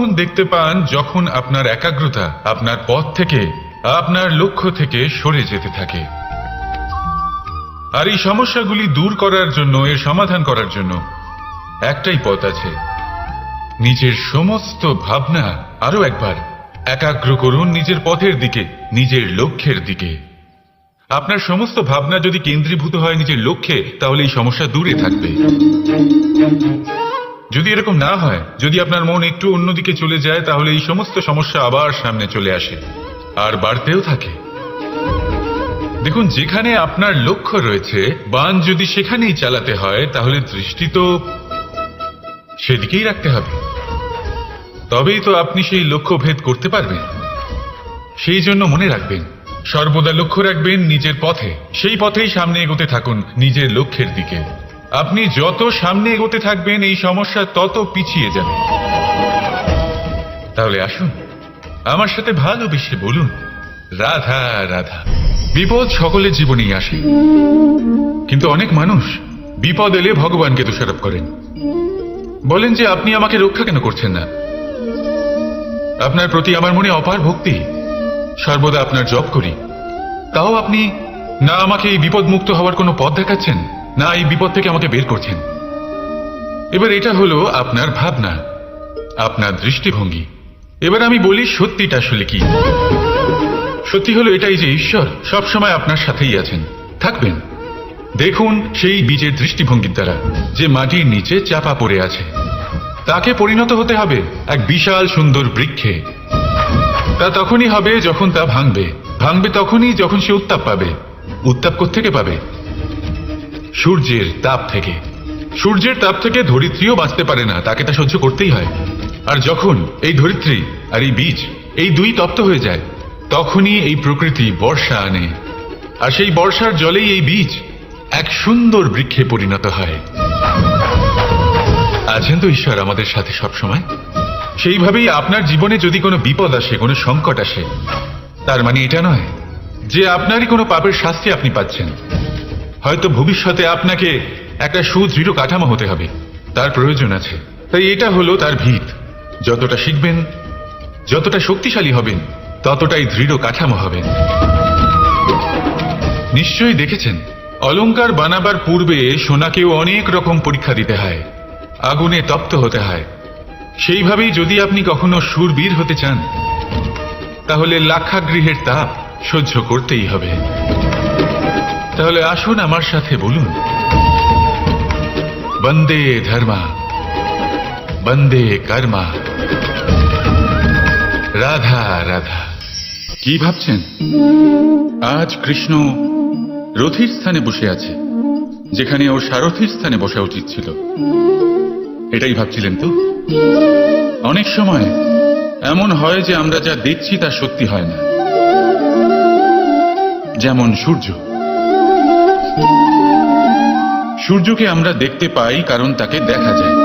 তখন দেখতে পান যখন আপনার একাগ্রতা আপনার পথ থেকে, আপনার লক্ষ্য থেকে সরে যেতে থাকে। আর এই সমস্যাগুলি দূর করার জন্য, এর সমাধান করার জন্য একটাই পথ আছে। নিজের সমস্ত ভাবনা আরও একবার একাগ্র করুন নিজের পথের দিকে, নিজের লক্ষ্যের দিকে। আপনার সমস্ত ভাবনা যদি কেন্দ্রীভূত হয় নিজের লক্ষ্যে, তাহলে এই সমস্যা দূরে থাকবে। যদি এরকম না হয়, যদি আপনার মন একটু অন্যদিকে চলে যায়, তাহলে এই সমস্ত সমস্যা আবার সামনে চলে আসে, আর বাড়তেও থাকে। দেখুন, যেখানে আপনার লক্ষ্য রয়েছে, বান যদি সেখানেই চালাতে হয়, তাহলে দৃষ্টি তো সেদিকেই রাখতে হবে। তবেই তো আপনি সেই লক্ষ্য ভেদ করতে পারবেন। সেই জন্য মনে রাখবেন, সর্বদা লক্ষ্য রাখবেন নিজের পথে। সেই পথেই সামনে এগোতে থাকুন, নিজের লক্ষ্যের দিকে। আপনি যত সামনে এগোতে থাকবেন, এই সমস্যা তত পিছিয়ে যাবে। তাহলে আসুন, আমার সাথে ভালোবেসে বলুন, রাধা রাধা, বিপদ সকলের জীবনেই আসে। কিন্তু অনেক মানুষ বিপদ এলে ভগবানকে দোষারোপ করেন। বলেন যে, আপনি আমাকে রক্ষা কেন করছেন না? আপনার প্রতি আমার মনে অপার ভক্তি। সর্বদা আপনার জব করি। তাও আপনি না আমাকে এই বিপদ মুক্ত হওয়ার কোনো পথ দেখাচ্ছেন? না, এই বিপদ থেকে আমাকে বের করছেন। এবার এটা হলো আপনার ভাবনা, আপনার দৃষ্টিভঙ্গি। এবার আমি বলি সত্যিটা আসলে কি। সত্যি হলো এটাই যে ঈশ্বর সবসময় আপনার সাথেই আছেন। থাকবেন। দেখুন সেই বীজের দৃষ্টিভঙ্গির দ্বারা, যে মাটির নিচে চাপা পড়ে আছে। তাকে পরিণত হতে হবে এক বিশাল সুন্দর বৃক্ষে। তা তখনই হবে যখন তা ভাঙবে। ভাঙবে তখনই যখন সে উত্তাপ পাবে। উত্তাপ থেকে পাবে? সূর্যের তাপ থেকে। সূর্যের তাপ থেকে ধরিত্রীও বাঁচতে পারে না, তাকে তা সহ্য করতেই হয়। আর যখন এই ধরিত্রী আর এই বীজ, এই দুই তপ্ত হয়ে যায়, তখনই এই প্রকৃতি বর্ষা আনে। আর সেই বর্ষার জলেই এই বীজ এক সুন্দর বৃক্ষে পরিণত হয়। আছেন তো ঈশ্বর আমাদের সাথে সব সময় সেইভাবেই আপনার জীবনে যদি কোনো বিপদ আসে, কোনো সংকট আসে, তার মানে এটা নয় যে আপনারই কোনো পাপের শাস্তি আপনি পাচ্ছেন। হয়তো ভবিষ্যতে আপনাকে একটা সুদৃঢ় কাঠামো হতে হবে। তার প্রয়োজন আছে। তাই এটা হলো তার ভিত। যতটা শিখবেন, যতটা শক্তিশালী হবেন, ততটাই দৃঢ় কাঠামো হবেন। নিশ্চয়ই দেখেছেন অলংকার বানাবার পূর্বে সোনাকেও অনেক রকম পরীক্ষা দিতে হয়, আগুনে তপ্ত হতে হয়। সেইভাবেই যদি আপনি কখনো সুরবীর হতে চান, তাহলে লাক্ষাগৃহের তাপ সহ্য করতেই হবে। তাহলে আসুন আমার সাথে বলুন। বন্দে ধর্মা, বন্দে কর্মা। রাধা রাধা। কি ভাবছেন? আজ কৃষ্ণ রথির স্থানে বসে আছে, যেখানে ও সারথির স্থানে বসা উচিত ছিল। এটাই ভাবছিলেন তো? অনেক সময় এমন হয় যে আমরা যা দেখছি তা সত্যি হয় না। যেমন সূর্য। সূর্যকে আমরা দেখতে পাই কারণ তাকে দেখা যায়।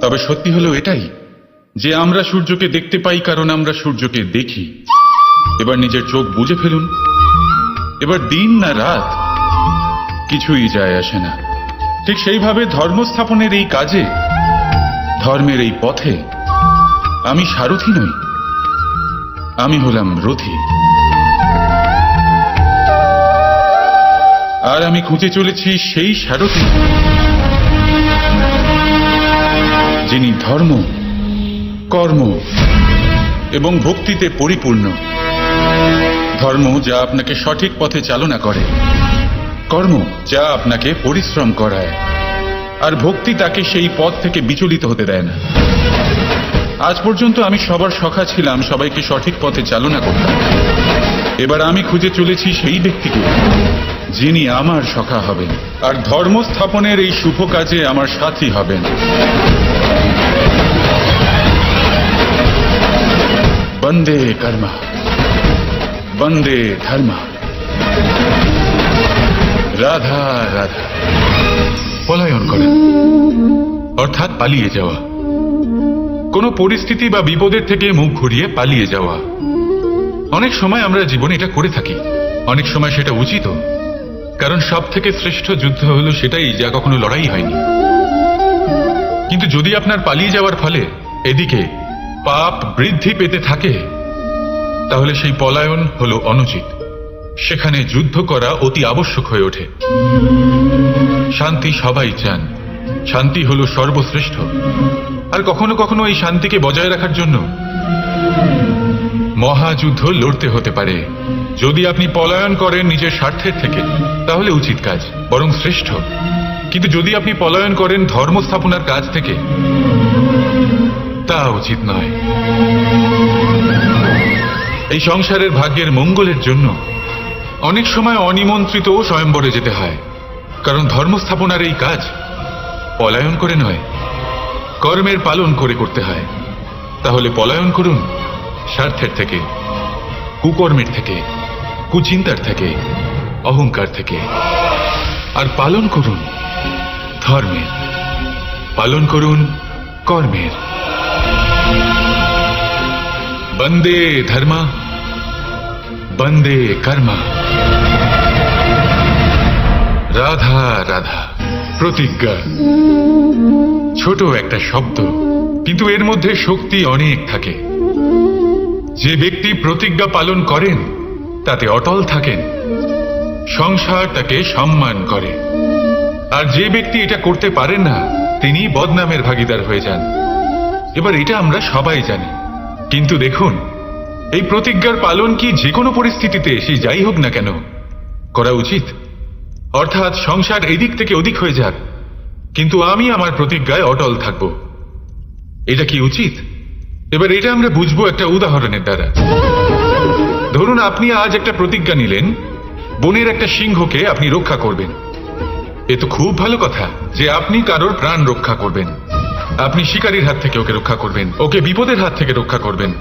তবে সত্যি হলো এটাই, যে আমরা সূর্যকে দেখতে পাই কারণ আমরা সূর্যকে দেখি। এবার নিজের চোখ বুঝে ফেলুন। এবার দিন না রাত কিছুই যায় আসে না। ঠিক সেইভাবে ধর্ম স্থাপনের এই কাজে, ধর্মের এই পথে আমি সারথি নই। আমি হলাম রথি। আর আমি খুঁজে চলেছি সেই সারথি যিনি ধর্ম, কর্ম এবং ভক্তিতে পরিপূর্ণ। ধর্ম যা আপনাকে সঠিক পথে চালনা করে। কর্ম যা আপনাকে পরিশ্রম করায়। আর ভক্তি তাকে সেই পথ থেকে বিচলিত হতে দেয় না। আজ পর্যন্ত আমি সবার সখা ছিলাম, সবাইকে সঠিক পথে চালনা করতাম। এবার আমি খুঁজে চলেছি সেই ব্যক্তিকে। যিনি আমার সখা হবেন, আর ধর্ম স্থাপনের এই শুভ কাজে আমার সাথী হবেন। বন্দে কর্মা, বন্দে ধর্মা। রাধা রাধা। পলায়ন করেন। অর্থাৎ পালিয়ে যাওয়া। কোনো পরিস্থিতি বা বিপদের থেকে মুখ ঘুরিয়ে পালিয়ে যাওয়া। অনেক সময় আমরা জীবনে এটা করে থাকি। অনেক সময় সেটা উচিত কারণ সব থেকে শ্রেষ্ঠ যুদ্ধ হলো সেটাই, যা কখনো লড়াই হয়নি। কিন্তু যদি আপনার পালিয়ে যাওয়ার ফলে এদিকে পাপ বৃদ্ধি পেতে থাকে, তাহলে সেই পলায়ন হলো অনুচিত। সেখানে যুদ্ধ করা অতি আবশ্যক হয়ে ওঠে। শান্তি সবাই চান। শান্তি হলো সর্বশ্রেষ্ঠ। আর কখনো কখনো এই শান্তিকে বজায় রাখার জন্য মহাযুদ্ধ লড়তে হতে পারে। যদি আপনি পলায়ন করেন নিজের স্বার্থের থেকে, তাহলে উচিত কাজ, বরং শ্রেষ্ঠ। কিন্তু যদি আপনি পলায়ন করেন ধর্ম স্থাপনার কাজ থেকে, তা উচিত নয়। এই সংসারের ভাগ্যের মঙ্গলের জন্য অনেক সময় অনিমন্ত্রিত স্বয়ম্বরে যেতে হয়, কারণ ধর্ম স্থাপনার এই কাজ পলায়ন করে নয়, কর্মের পালন করে করতে হয়। তাহলে পলায়ন করুন স্বার্থের থেকে, কুকর্মের থেকে, কুচিন্তার থেকে, অহংকার থেকে। আর পালন করুন ধর্মের, পালন করুন কর্মের। বন্দে ধর্মা, বন্দে কর্মা। রাধা রাধা, প্রতিজ্ঞা। ছোট একটা শব্দ, কিন্তু এর মধ্যে শক্তি অনেক থাকে। যে ব্যক্তি প্রতিজ্ঞা পালন করেন, তাতে অটল থাকেন। সংসার তাকে সম্মান করে। আর যে ব্যক্তি এটা করতে পারেন না, তিনি বদনামের ভাগিদার হয়ে যান। এবার এটা আমরা সবাই জানি। কিন্তু দেখুন, এই প্রতিজ্ঞার পালন কি যে কোনো পরিস্থিতিতে সে যাই হোক না কেন, করা উচিত। অর্থাৎ সংসার এদিক থেকে ওদিক হয়ে যাক। কিন্তু আমি আমার প্রতিজ্ঞায় অটল থাকব। এটা কি উচিত? এবার এটা আমরা বুঝব একটা উদাহরণের দ্বারা। ধরুন আপনি আজ একটা প্রতিজ্ঞা নিলেন, বনের একটা সিংহকে আপনি রক্ষা করবেন। এ তো খুব ভালো কথা যে আপনি কারোর প্রাণ রক্ষা করবেন। আপনি শিকারীর হাত থেকে ওকে রক্ষা করবেন, ওকে বিপদের হাত থেকে রক্ষা করবেন।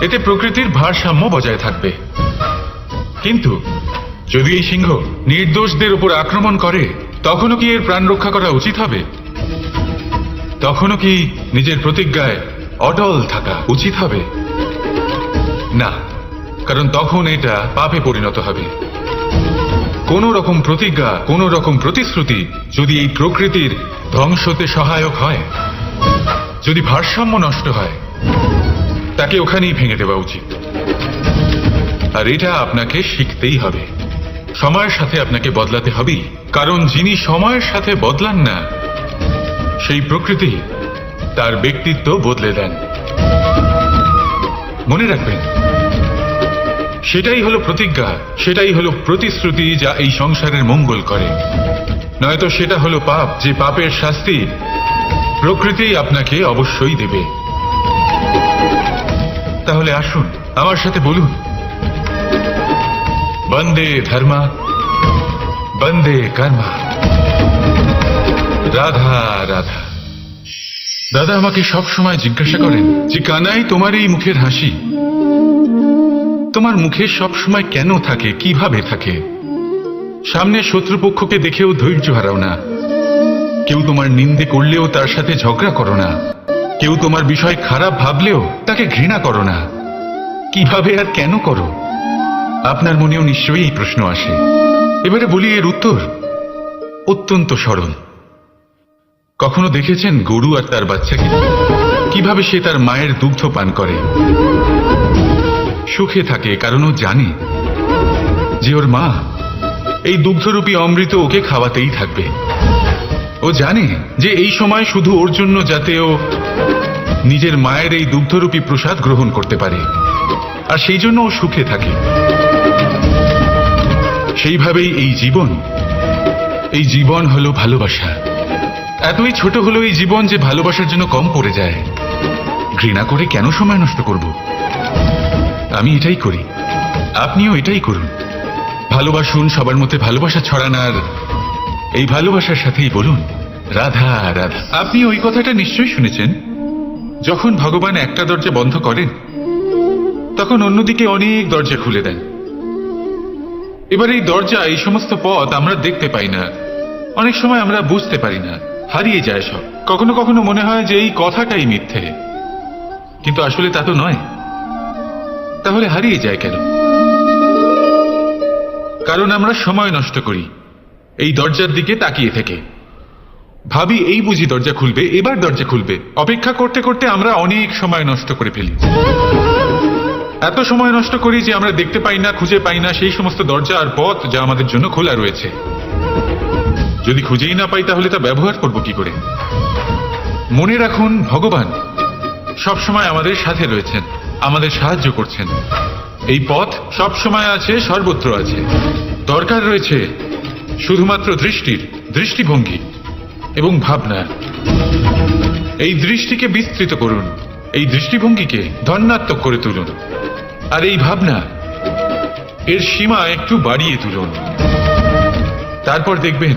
এতে প্রকৃতির ভারসাম্য বজায় থাকবে। কিন্তু যদি এই সিংহ নির্দোষদের উপর আক্রমণ করে, তখনও কি এর প্রাণ রক্ষা করা উচিত হবে? তখনও কি নিজের প্রতিজ্ঞায় অটল থাকা উচিত হবে। না, কারণ তখন এটা পাপে পরিণত হবে। কোন রকম প্রতিজ্ঞা কোন রকম প্রতিশ্রুতি যদি এই প্রকৃতির ধ্বংসতে সহায়ক হয়, যদি ভারসাম্য নষ্ট হয়, তাকে ওখানেই ভেঙে দেওয়া উচিত। আর এটা আপনাকে শিখতেই হবে। সময়ের সাথে আপনাকে বদলাতে হবেই। কারণ যিনি সময়ের সাথে বদলান না, সেই প্রকৃতি তার ব্যক্তিত্ব বদলে দেন। মনে রাখবেন, সেটাই হলো প্রতিজ্ঞা, সেটাই হলো প্রতিশ্রুতি যা এই সংসারের মঙ্গল করে। নয়তো সেটা হলো পাপ, যে পাপের শাস্তি প্রকৃতি আপনাকে অবশ্যই দেবে। তাহলে আসুন, আমার সাথে বলুন। বন্দে ধর্মা, বন্দে কর্মা। রাধা রাধা। দাদা আমাকে সব সময় জিজ্ঞাসা করেন যে, কানাই, তোমার এই মুখের হাসি? তোমার মুখে সব সময় কেন থাকে? কীভাবে থাকে? সামনে শত্রুপক্ষকে দেখেও ধৈর্য হারাও না। কেউ তোমার নিন্দে করলেও তার সাথে ঝগড়া করো না। কেউ তোমার বিষয় খারাপ ভাবলেও তাকে ঘৃণা করো না। কীভাবে আর কেন করো? আপনার মনেও নিশ্চয়ই এই প্রশ্ন আসে। এবারে বলি এর উত্তর। অত্যন্ত সরল। কখনো দেখেছেন গরু আর তার বাচ্চাকে? কীভাবে সে তার মায়ের দুগ্ধ পান করে? সুখে থাকে, কারণ ও জানে যে ওর মা এই দুগ্ধরূপী অমৃত ওকে খাওয়াতেই থাকবে। ও জানে যে এই সময় শুধু ওর জন্য যাতে ও নিজের মায়ের এই দুগ্ধরূপী প্রসাদ গ্রহণ করতে পারে। আর সেই জন্য ও সুখে থাকে। সেইভাবেই এই জীবন এই জীবন হলো ভালোবাসা। এতই ছোট হলো এই জীবন যে ভালোবাসার জন্য কম পড়ে যায়, ঘৃণা করে কেন সময় নষ্ট করব? আমি এটাই করি, আপনিও এটাই করুন। ভালোবাসুন, সবার মধ্যে ভালোবাসা ছড়ানার এই ভালোবাসার সাথেই বলুন, রাধা রাধা। আপনি ওই কথাটা নিশ্চয়ই শুনেছেন? যখন ভগবান একটা দরজা বন্ধ করেন, তখন অন্যদিকে অনেক দরজা খুলে দেন। এবার এই দরজা, এই সমস্ত পথ আমরা দেখতে পাই না। অনেক সময় আমরা বুঝতে পারি না। হারিয়ে যায় সব। কখনো কখনো মনে হয় যে এই কথাটাই মিথ্যে। কিন্তু আসলে তা তো নয়। তাহলে হারিয়ে যায় কেন? কারণ আমরা সময় নষ্ট করি, এই দরজার দিকে তাকিয়ে থেকে। ভাবি, এই বুঝি দরজা খুলবে, এবার দরজা খুলবে। অপেক্ষা করতে করতে আমরা অনেক সময় নষ্ট করে ফেলি। এত সময় নষ্ট করি যে আমরা দেখতে পাই না, খুঁজে পাই না সেই সমস্ত দরজা আর পথ যা আমাদের জন্য খোলা রয়েছে। যদি খুঁজেই না পাই তাহলে তা ব্যবহার করব কি করে? মনে রাখুন, ভগবান সবসময় আমাদের সাথে রয়েছেন, আমাদের সাহায্য করছেন। এই পথ সব সময় আছে, সর্বত্র আছে। দরকার রয়েছে শুধুমাত্র দৃষ্টির, দৃষ্টিভঙ্গি এবং ভাবনা। এই দৃষ্টিকে বিস্তৃত করুন, এই দৃষ্টিভঙ্গিকে ধন্যাত্মক করে তুলুন, আর এই ভাবনা এর সীমা একটু বাড়িয়ে তুলুন। তারপর দেখবেন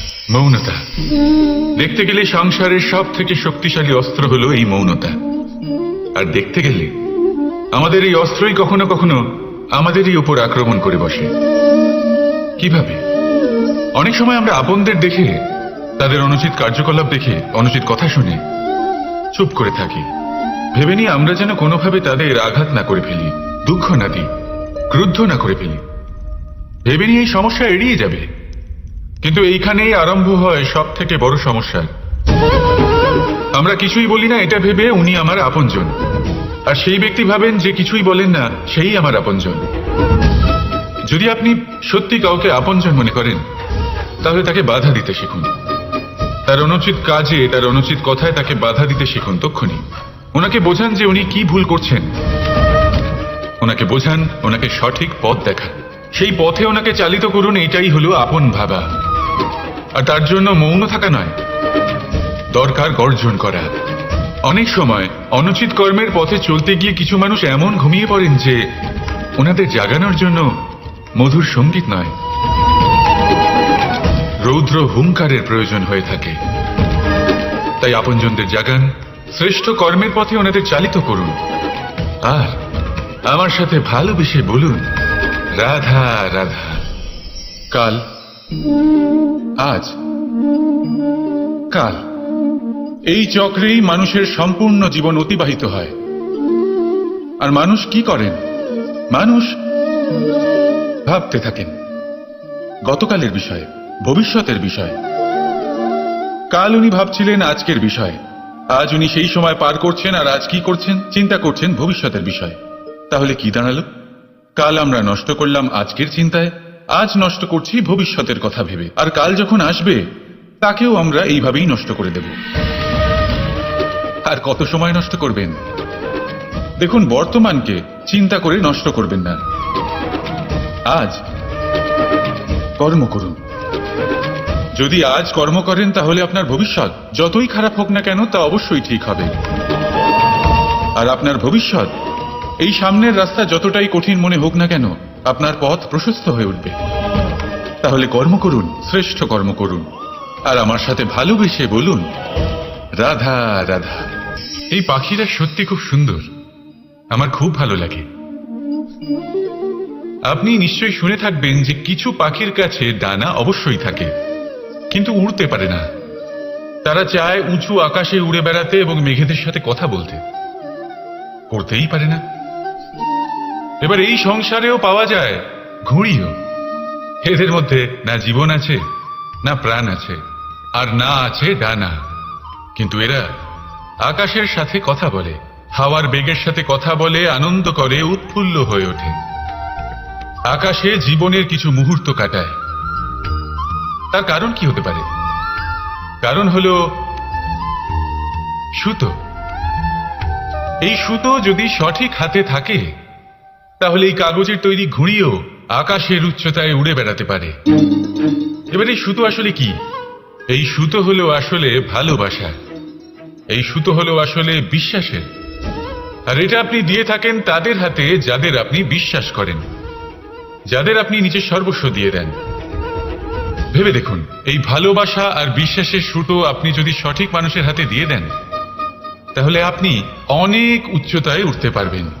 মৌনতা। দেখতে গেলে সংসারের সব থেকে শক্তিশালী অস্ত্র হলো এই মৌনতা। আর দেখতে গেলে আমাদের এই অস্ত্রই কখনো কখনো আমাদেরই উপর আক্রমণ করে বসে। কীভাবে? অনেক সময় আমরা আপনদের দেখে, তাদের অনুচিত কার্যকলাপ দেখে, অনুচিত কথা শুনে চুপ করে থাকি। ভেবে নিয়ে আমরা যেন কোনোভাবে তাদের আঘাত না করে ফেলি, দুঃখ না দিই, ক্রুদ্ধ না করে ফেলি। ভেবে নিয়ে এই সমস্যা এড়িয়ে যাবে। কিন্তু এইখানেই আরম্ভ হয় সব থেকে বড় সমস্যা। আমরা কিছুই বলি না, এটা ভেবে উনি আমার আপনজন। আর সেই ব্যক্তি ভাবেন যে কিছুই বলেন না, সেই আমার আপনজন। যদি আপনি সত্যি কাউকে আপনজন মনে করেন, তাহলে তাকে বাধা দিতে শিখুন। তার অনুচিত কাজে, তার অনুচিত কথায় তাকে বাধা দিতে শিখুন, তক্ষুনি। ওনাকে বোঝান যে উনি কি ভুল করছেন। ওনাকে বোঝান, ওনাকে সঠিক পথ দেখান। সেই পথে ওনাকে চালিত করুন এটাই হলো আপন ভাবা। আর তার জন্য মৌন থাকা নয়। দরকার গর্জন করা। অনেক সময় অনুচিত কর্মের পথে চলতে গিয়ে কিছু মানুষ এমন ঘুমিয়ে পড়েন যে ওনাদের জাগানোর জন্য মধুর সংগীত নয়। রৌদ্র হুঙ্কারের প্রয়োজন হয়ে থাকে। তাই আপনজনদের জাগান, শ্রেষ্ঠ কর্মের পথে ওনাদের চালিত করুন। আর আমার সাথে ভালোবেসে বলুন, রাধা রাধা। কাল আজ, কাল, এই চক্রেই মানুষের সম্পূর্ণ জীবন অতিবাহিত হয়। আর মানুষ কি করেন? মানুষ ভাবতে থাকেন। গতকালের বিষয়ে, ভবিষ্যতের বিষয়ে। কাল উনি ভাবছিলেন আজকের বিষয়ে। আজ উনি সেই সময় পার করছেন আর আজ কি করছেন? চিন্তা করছেন ভবিষ্যতের বিষয়ে। তাহলে কি দাঁড়াল? কাল আমরা নষ্ট করলাম আজকের চিন্তায়। আজ নষ্ট করছি ভবিষ্যতের কথা ভেবে। আর কাল যখন আসবে, তাকেও আমরা এইভাবেই নষ্ট করে দেব। আর কত সময় নষ্ট করবেন? দেখুন, বর্তমানকে চিন্তা করে নষ্ট করবেন না। আজ কর্ম করুন। যদি আজ কর্ম করেন, তাহলে আপনার ভবিষ্যৎ যতই খারাপ হোক না কেন, তা অবশ্যই ঠিক হবে। আর আপনার ভবিষ্যৎ এই সামনের রাস্তা যতটাই কঠিন মনে হোক না কেন আপনার পথ প্রশস্ত হয়ে উঠবে। তাহলে কর্ম করুন, শ্রেষ্ঠ কর্ম করুন। আর আমার সাথে ভালোবেসে বলুন, রাধা রাধা। এই পাখিরা সত্যি খুব সুন্দর। আমার খুব ভালো লাগে। আপনি নিশ্চয়ই শুনে থাকবেন যে কিছু পাখির কাছে ডানা অবশ্যই থাকে, কিন্তু উড়তে পারে না। তারা চায় উঁচু আকাশে উড়ে বেড়াতে এবং মেঘেদের সাথে কথা বলতে। করতেই পারে না। এবার এই সংসারেও পাওয়া যায় ঘুড়িও। এদের মধ্যে না জীবন আছে, না প্রাণ আছে, আর না আছে ডানা। কিন্তু এরা আকাশের সাথে কথা বলে, হাওয়ার বেগের সাথে কথা বলে, আনন্দ করে, উৎফুল্ল হয়ে ওঠে। আকাশে জীবনের কিছু মুহূর্ত কাটায়। তার কারণ কি হতে পারে? কারণ হল সুতো। এই সুতো যদি সঠিক হাতে থাকে তাহলে এই কাগজের তৈরি ঘুড়িও আকাশের উচ্চতায় উড়ে বেড়াতে পারে। এবার এই সুতো আসলে কি? এই সুতো হলো আসলে ভালোবাসা। এই সুতো হলো আসলে বিশ্বাসের। আর এটা আপনি দিয়ে থাকেন তাদের হাতে যাদের আপনি বিশ্বাস করেন। যাদের আপনি নিজের সর্বস্ব দিয়ে দেন। ভেবে দেখুন, এই ভালোবাসা আর বিশ্বাসের সুতো আপনি যদি সঠিক মানুষের হাতে দিয়ে দেন, তাহলে আপনি অনেক উচ্চতায় উঠতে পারবেন।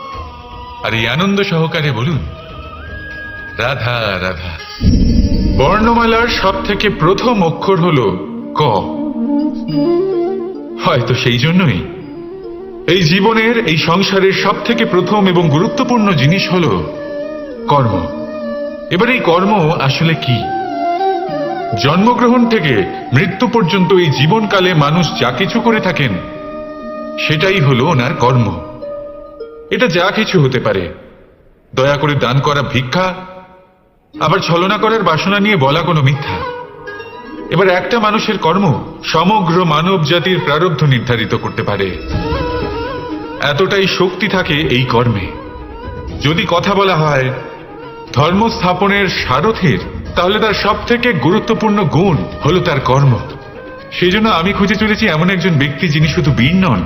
আর এই আনন্দ সহকারে বলুন, রাধা রাধা। বর্ণমালার সব থেকে প্রথম অক্ষর হল ক। হয়তো সেই জন্যই। এই জীবনের, এই সংসারের সব থেকে প্রথম এবং গুরুত্বপূর্ণ জিনিস হল কর্ম। এবার এই কর্ম আসলে কি? জন্মগ্রহণ থেকে মৃত্যু পর্যন্ত এই জীবনকালে মানুষ যা কিছু করে থাকেন, সেটাই হলো ওনার কর্ম। এটা যা কিছু হতে পারে। দয়া করে দান করা ভিক্ষা, আবার ছলনা করার বাসনা নিয়ে বলা কোনো মিথ্যা। এবার একটা মানুষের কর্ম সমগ্র মানব জাতির প্রারব্ধ নির্ধারিত করতে পারে। এতটাই শক্তি থাকে এই কর্মে। যদি কথা বলা হয়, ধর্ম স্থাপনের সারথের, তাহলে তার সব থেকে গুরুত্বপূর্ণ গুণ হলো তার কর্ম। সেই জন্য আমি খুঁজে চলেছি এমন একজন ব্যক্তি যিনি শুধু বীর নন,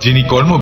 যিনি কর্ম